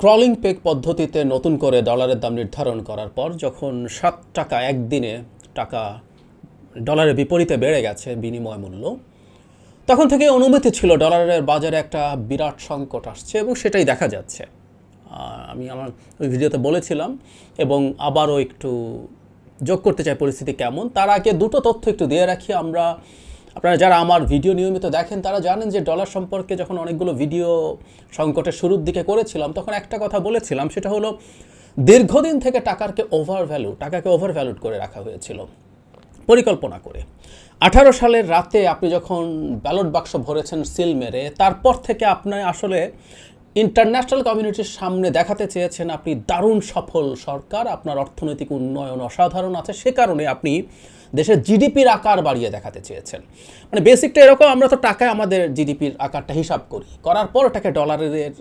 Crawling পেক পদ্ধতিতে নতুন করে ডলারের দাম নির্ধারণ করার পর যখন সাত টাকা একদিনে টাকা ডলারের বিপরীতে বেড়ে গেছে বিনিময় মূল্য, তখন থেকে অনুমতি ছিল ডলারের বাজারে একটা বিরাট সংকট আসছে এবং সেটাই দেখা যাচ্ছে। আমি আমার ওই ভিডিওতে বলেছিলাম এবং আবারও একটু যোগ করতে চাই পরিস্থিতি কেমন, তার আগে দুটো তথ্য একটু দিয়ে রাখি। আমরা আপনারা যারা আমার ভিডিও নিয়মিত দেখেন, তারা জানেন যে ডলার সম্পর্কে যখন অনেকগুলো ভিডিও সংকটের শুরুর দিকে করেছিলাম, তখন একটা কথা বলেছিলাম, সেটা হলো দীর্ঘদিন থেকে টাকারকে ওভার ভ্যালু টাকাকে ওভার ভ্যালুড করে রাখা হয়েছিল। পরিকল্পনা করে। আঠারো সালের রাতে আপনি যখন ব্যালট বাক্স ভরেছেন সিল মেরে, তারপর থেকে আপনি আসলে ইন্টারন্যাশনাল কমিউনিটির সামনে দেখাতে চেয়েছেন আপনি দারুণ সফল সরকার, আপনার অর্থনৈতিক উন্নয়ন অসাধারণ আছে, সে কারণে আপনি দেশের জিডিপির আকার বাড়িয়ে দেখাতে চেয়েছেন। মানে বেসিকটা এরকম, আমরা তো টাকায় আমাদের জিডিপির আকারটা হিসাব করি। করার পর ওটাকে ডলারের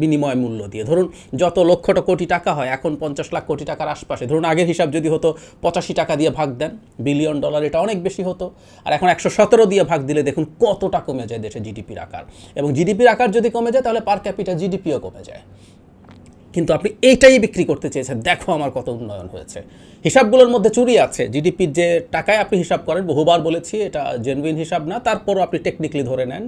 বিনিময় মূল্য দিয়ে। ধরুন, যত লক্ষটা কোটি টাকা হয়, এখন পঞ্চাশ লাখ কোটি টাকার আশপাশে, ধরুন, আগের হিসাব যদি হতো পঁচাশি টাকা দিয়ে ভাগ দেন, বিলিয়ন ডলার, এটা অনেক বেশি হতো। আর এখন একশো সতেরো দিয়ে ভাগ দিলে দেখুন কতটা কমে যায় দেশের জিডিপির আকার। এবং জিডিপির আকার যদি কমে যায়, তাহলে পার ক্যাপিটা জিডিপিও কমে যায়। কিন্তু আপনি এইটাই বিক্রি করতে চেয়েছেন, দেখো আমার কত উন্নয়ন হয়েছে। হিসাবগুলোর মধ্যে চুরি আছে, জিডিপির যে টাকায় আপনি হিসাব করেন, বহুবার বলেছি, এটা জেনুইন হিসাব না, তারপরও আপনি টেকনিক্যালি ধরে নেন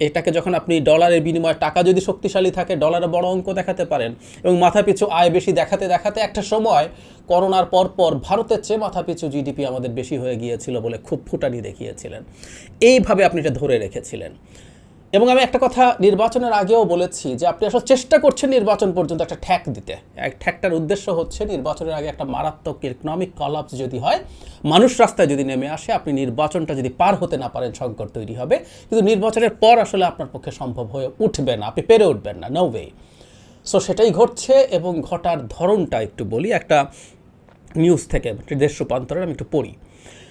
এটাকে যখন আপনি ডলারের বিনিময়ে টাকা যদি শক্তিশালী থাকে, ডলারে বড় অঙ্ক দেখাতে পারেন এবং মাথাপিছু আয় বেশি দেখাতে দেখাতে একটা সময় করোনার পরপর পর ভারতের চেয়ে মাথাপিছু জিডিপি আমাদের বেশি হয়ে গিয়েছিল বলে খুব ফুটানি দেখিয়েছিলেন। এইভাবে আপনি এটা ধরে রেখেছিলেন। এবং আমি একটা কথা নির্বাচনের আগেও বলেছি যে আপনি আসলে চেষ্টা করছেন নির্বাচন পর্যন্ত একটা ঠ্যাক দিতে। এক ঠ্যাকটার উদ্দেশ্য হচ্ছে নির্বাচনের আগে একটা মারাত্মক ইকোনমিক কলাপস যদি হয়, মানুষ রাস্তায় যদি নেমে আসে, আপনি নির্বাচনটা যদি পার হতে না পারেন, সংকট তৈরি হবে। কিন্তু নির্বাচনের পর আসলে আপনার পক্ষে সম্ভব হয়ে উঠবে না, আপনি পেরে উঠবেন না নো ওয়ে সো সেটাই ঘটছে এবং ঘটার ধরনটা একটু বলি, একটা নিউজ থেকে, দেশ রূপান্তরের, আমি একটু পড়ি।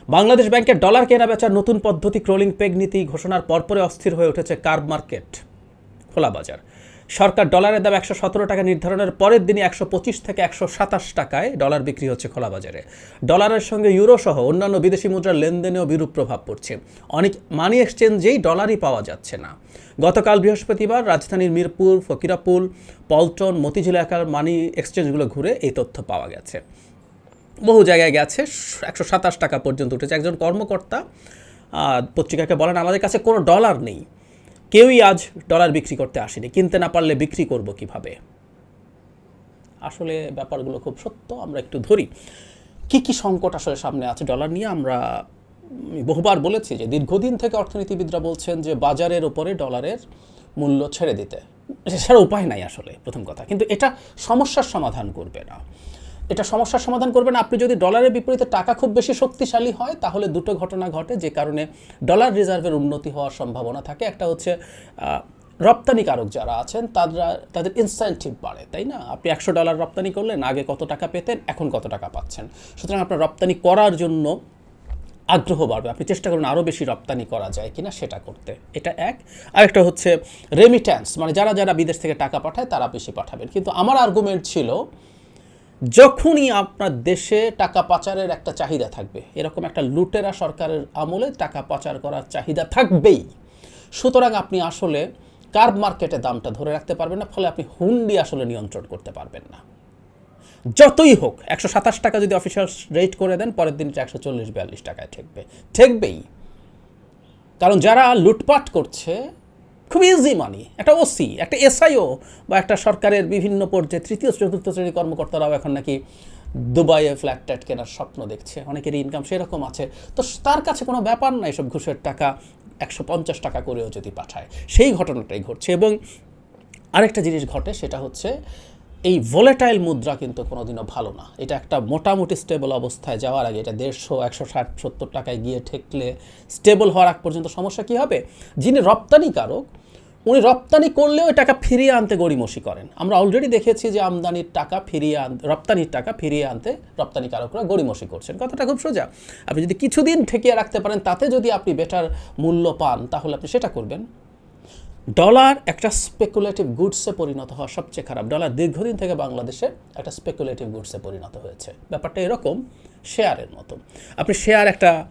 বাংলাদেশ ব্যাংকের ডলার কেনা বেচার নতুন পদ্ধতি ক্রোলিং পেগ নীতি ঘোষণার পরপরে অস্থির হয়ে উঠেছে কার্ব মার্কেট। খোলা বাজার। সরকার ডলারের দাম একশো সতেরো টাকা নির্ধারণের পরের দিনই একশো পঁচিশ থেকে একশো সাতাশ টাকায় ডলার বিক্রি হচ্ছে খোলা বাজারে। ডলারের সঙ্গে ইউরো সহ অন্যান্য বিদেশি মুদ্রার লেনদেনেও বিরূপ প্রভাব পড়ছে। অনেক মানি এক্সচেঞ্জেই ডলারই পাওয়া যাচ্ছে না। গতকাল বৃহস্পতিবার রাজধানীর মিরপুর ফকিরাপুল পল্টন, মতিঝিল এলাকার মানি এক্সচেঞ্জগুলো ঘুরে এই তথ্য পাওয়া গেছে। বহু জায়গায় গেছে, একশো সাতাশ টাকা পর্যন্ত উঠেছে। একজন কর্মকর্তা পত্রিকাকে বলেন, আমাদের কাছে কোনো ডলার নেই। কেউই আজ ডলার বিক্রি করতে আসেনি। কিনতে না পারলে বিক্রি করব কীভাবে? আসলে ব্যাপারগুলো খুব সত্য, আমরা একটু ধরি। কি কি সংকট আসলে সামনে আছে ডলার নিয়ে? আমরা বহুবার বলেছি যে দীর্ঘদিন থেকে অর্থনীতিবিদরা বলছেন যে বাজারের ওপরে ডলারের মূল্য ছেড়ে দিতে। সেটার উপায় নাই আসলে, প্রথম কথা। কিন্তু এটা সমস্যার সমাধান করবে না। এটা সমস্যার সমাধান করবে না আপনি যদি ডলারের বিপরীতে টাকা খুব বেশি শক্তিশালী হয়, তাহলে দুটো ঘটনা ঘটে, যে কারণে ডলার রিজার্ভের উন্নতি হওয়ার সম্ভাবনা থাকে। একটা হচ্ছে রপ্তানিকারক যারা আছেন, তারা, তাদের ইনসেন্টিভ বাড়ে, তাই না? আপনি একশো ডলার রপ্তানি করলেন, আগে কত টাকা পেতেন, এখন কত টাকা পাচ্ছেন। সুতরাং আপনার রপ্তানি করার জন্য আগ্রহ বাড়বে। আপনি চেষ্টা করুন আরও বেশি রপ্তানি করা যায় কিনা সেটা করতে। এটা এক। আরেকটা হচ্ছে রেমিট্যান্স মানে যারা যারা বিদেশ থেকে টাকা পাঠায়, তারা বেশি পাঠাবেন। কিন্তু আমার আর্গুমেন্ট ছিল যখনই আপনার দেশে টাকা পাচারের একটা চাহিদা থাকবে, এরকম একটা লুটেরা সরকারের আমলে টাকা পাচার করার চাহিদা থাকবেই। সুতরাং আপনি আসলে কার্ব মার্কেটে দামটা ধরে রাখতে পারবেন না, ফলে আপনি হুন্ডি আসলে নিয়ন্ত্রণ করতে পারবেন না। যতই হোক, একশো সাতাশ টাকা যদি অফিসিয়াল রেট করে দেন, পরের দিন একশো চল্লিশ, বিয়াল্লিশ টাকায় ঠেকবে। ঠেকবেই। কারণ যারা লুটপাট করছে খুব ইজি মানি একটা ওসি একটা এসআইও বা একটা সরকারের বিভিন্ন পর্যায়ে তৃতীয়, চতুর্থ শ্রেণির কর্মকর্তারাও এখন নাকি দুবাইয়ে ফ্ল্যাট ট্যাট কেনার স্বপ্ন দেখছে। অনেকেরই ইনকাম সেরকম আছে। তো তার কাছে কোনো ব্যাপার না, এসব ঘুষের টাকা একশো পঞ্চাশ টাকা করেও যদি পাঠায়। সেই ঘটনাটাই ঘটছে এবং আরেকটা জিনিস ঘটে, সেটা হচ্ছে এই ভোলেটাইল মুদ্রা কিন্তু কোনোদিনও ভালো না। এটা একটা মোটামুটি স্টেবল অবস্থায় যাওয়ার আগে, এটা দেড়শো, একশো ষাট, সত্তর টাকায় গিয়ে ঠেকলে স্টেবল হওয়ার আগ পর্যন্ত সমস্যা কী হবে? যিনি রপ্তানিকারক উনি রপ্তানি করলেও টাকা ফিরিয়ে আনতে গড়িমসি করেন। আমরা অলরেডি দেখেছি যে আমদানির টাকা ফিরিয়ে আন রপ্তানির টাকা ফিরিয়ে আনতে রপ্তানিকারকরা গড়িমসি করছেন। কথাটা খুব সোজা। আপনি যদি কিছুদিন ঠেকিয়ে রাখতে পারেন, তাতে যদি আপনি বেটার মূল্য পান, তাহলে আপনি সেটা করবেন। ডলার একটা স্পেকুলেটিভ গুডসে পরিণত হওয়া সবচেয়ে খারাপ। ডলার দীর্ঘদিন থেকে বাংলাদেশে একটা স্পেকুলেটিভ গুডসে পরিণত হয়েছে। ব্যাপারটা এরকম শেয়ারের মতো। আপনি শেয়ার একটা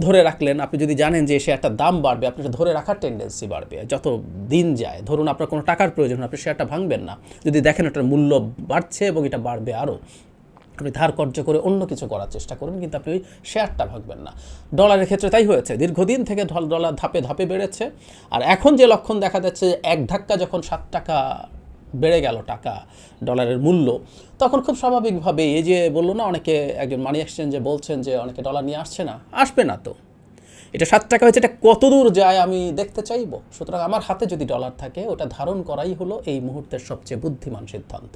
ধরে রাখলেন, আপনি যদি জানেন যে শেয়ারটার দাম বাড়বে আপনি সেটা ধরে রাখার টেন্ডেন্সি বাড়বে। যত দিন যায়, ধরুন আপনার কোনো টাকার প্রয়োজন, আপনি শেয়ারটা ভাঙবেন না। যদি দেখেন এটার মূল্য বাড়ছে এবং এটা বাড়বে আরও আপনি ধার কর্য করে অন্য কিছু করার চেষ্টা করুন কিন্তু আপনি ওই শেয়ারটা ভাগবেন না। ডলারের ক্ষেত্রে তাই হয়েছে। দীর্ঘদিন থেকে ডলার ধাপে ধাপে বেড়েছে। আর এখন যে লক্ষণ দেখা যাচ্ছে, এক ধাক্কা যখন সাত টাকা বেড়ে গেল টাকা ডলারের মূল্য। তখন খুব স্বাভাবিকভাবে এই যে বলল না, অনেকে একজন মানি এক্সচেঞ্জে বলছেন যে অনেকে ডলার নিয়ে আসছে না, আসবে না তো। এটা সাত টাকা হয়েছে, এটা কত দূর যায় আমি দেখতে চাইব? সুতরাং আমার হাতে যদি ডলার থাকে, ওটা ধারণ করাই হলো এই মুহূর্তের সবচেয়ে বুদ্ধিমান সিদ্ধান্ত।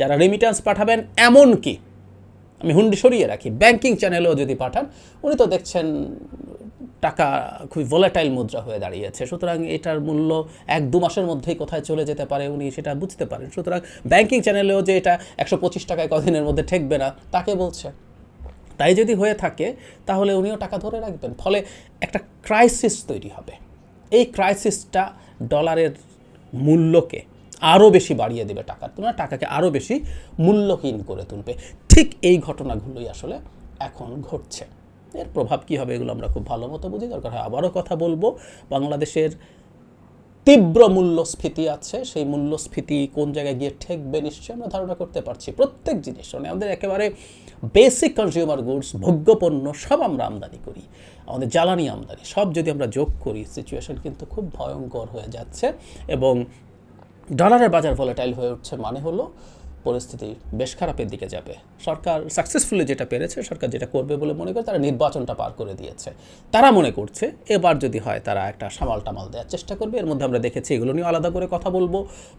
যারা রেমিটেন্স পাঠাবেন এমন কি আমি হুন্ডি সরিয়ে রাখি ব্যাংকিং চ্যানেলেও যদি পাঠান, উনি তো দেখছেন টাকা খুবই ভোলাটাইল মুদ্রা হয়ে দাঁড়িয়েছে। সুতরাং এটার মূল্য এক দু মাসের মধ্যেই কোথায় চলে যেতে পারে উনি সেটা বুঝতে পারেন। সুতরাং ব্যাংকিং চ্যানেলেও যে এটা একশো পঁচিশ টাকায় কদিনের মধ্যে ঠেকবে না, তাকে বলছে। তাই যদি হয়ে থাকে, তাহলে উনিও টাকা ধরে রাখবেন। ফলে একটা ক্রাইসিস তৈরি হবে। এই ক্রাইসিসটা ডলারের মূল্যকে আরও বেশি বাড়িয়ে দেবে টাকার তুলনায়, টাকাকে আরও বেশি মূল্যহীন করে তুলবে। ঠিক এই ঘটনাগুলোই আসলে এখন ঘটছে। এর প্রভাব কী হবে এগুলো আমরা খুব ভালো মতো বুঝি। দরকার হয় আবারও কথা বলব, বাংলাদেশের তীব্র মূল্যস্ফীতি আছে, সেই মূল্যস্ফীতি কোন জায়গায় গিয়ে ঠেকবে নিশ্চয়ই আমরা ধারণা করতে পারছি। প্রত্যেক জিনিস মানে আমাদের একেবারে বেসিক কনজিউমার গুডস ভোগ্যপণ্য, সব আমরা আমদানি করি। আমাদের জ্বালানি আমদানি, সব যদি আমরা যোগ করি সিচুয়েশন কিন্তু খুব ভয়ঙ্কর হয়ে যাচ্ছে এবং ডলারের বাজার ভোলাটাইল হয়ে উঠছে মানে হলো পরিস্থিতি বেশ খারাপের দিকে যাবে। সরকার সাকসেসফুলি যেটা পেরেছে, সরকার যেটা করবে বলে মনে করে তারা নির্বাচনটা পার করে দিয়েছে। তারা মনে করছে এবার যদি হয় তারা একটা সামাল টামাল দেওয়ার চেষ্টা করবে। এর মধ্যে আমরা দেখেছি এগুলো নিয়ে আলাদা করে কথা বলব।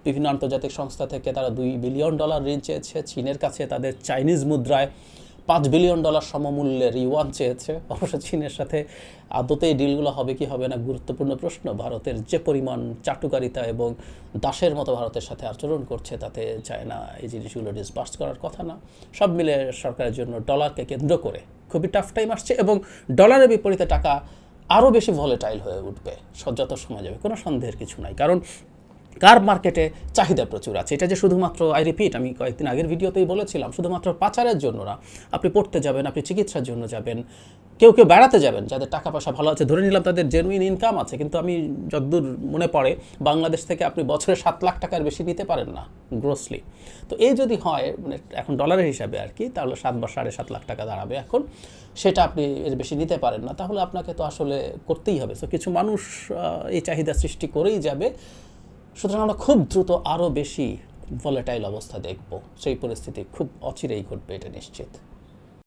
বিভিন্ন আন্তর্জাতিক সংস্থা থেকে তারা দুই বিলিয়ন ডলার ঋণ চেয়েছে। চীনের কাছে তাদের চাইনিজ মুদ্রায় পাঁচ বিলিয়ন ডলার সমমূল্যের ইউয়ান চেয়েছে। অবশ্য চীনের সাথে আদতে এই ডিলগুলো হবে কি হবে না গুরুত্বপূর্ণ প্রশ্ন। ভারতের যে পরিমাণ চাটুকারিতা এবং দাসের মতো ভারতের সাথে আচরণ করছে, তাতে চায় না। এই জিনিসগুলো ডিসবার্স করার কথা না। সব মিলে সরকারের জন্য ডলারকে কেন্দ্র করে খুবই টাফ টাইম আসছে এবং ডলারের বিপরীতে টাকা আরও বেশি ভলেটাইল হয়ে উঠবে। যত সময় যাবে, কোনো সন্দেহের কিছু নাই। কারণ কার মার্কেটে চাহিদা প্রচুর আছে? এটা যে শুধুমাত্র আই রিপিট আমি কয়েকদিন আগের ভিডিওতেই বলেছিলাম, শুধুমাত্র পাচারের জন্য না, আপনি পড়তে যাবেন, আপনি চিকিৎসার জন্য যাবেন, কেউ কেউ বেড়াতে যাবেন, যাদের টাকা পয়সা ভালো আছে, ধরে নিলাম তাদের জেনুইন ইনকাম আছে, কিন্তু আমি যতদূর মনে পড়ে, বাংলাদেশ থেকে আপনি বছরে সাত লাখ টাকার বেশি নিতে পারেন না গ্রোসলি তো এই যদি হয় মানে এখন ডলারের হিসাবে আর কি, তাহলে সাত বা সাড়ে সাত লাখ টাকা দাঁড়াবে এখন, সেটা আপনি এর বেশি নিতে পারেন না, তাহলে আপনাকে তো আসলে করতেই হবে। সো কিছু মানুষ এই চাহিদা সৃষ্টি করেই যাবে সুতরাং আমরা খুব দ্রুত আরও বেশি ভলেটাইল অবস্থা দেখব। সেই পরিস্থিতি খুব অচিরেই ঘটবে, এটা নিশ্চিত।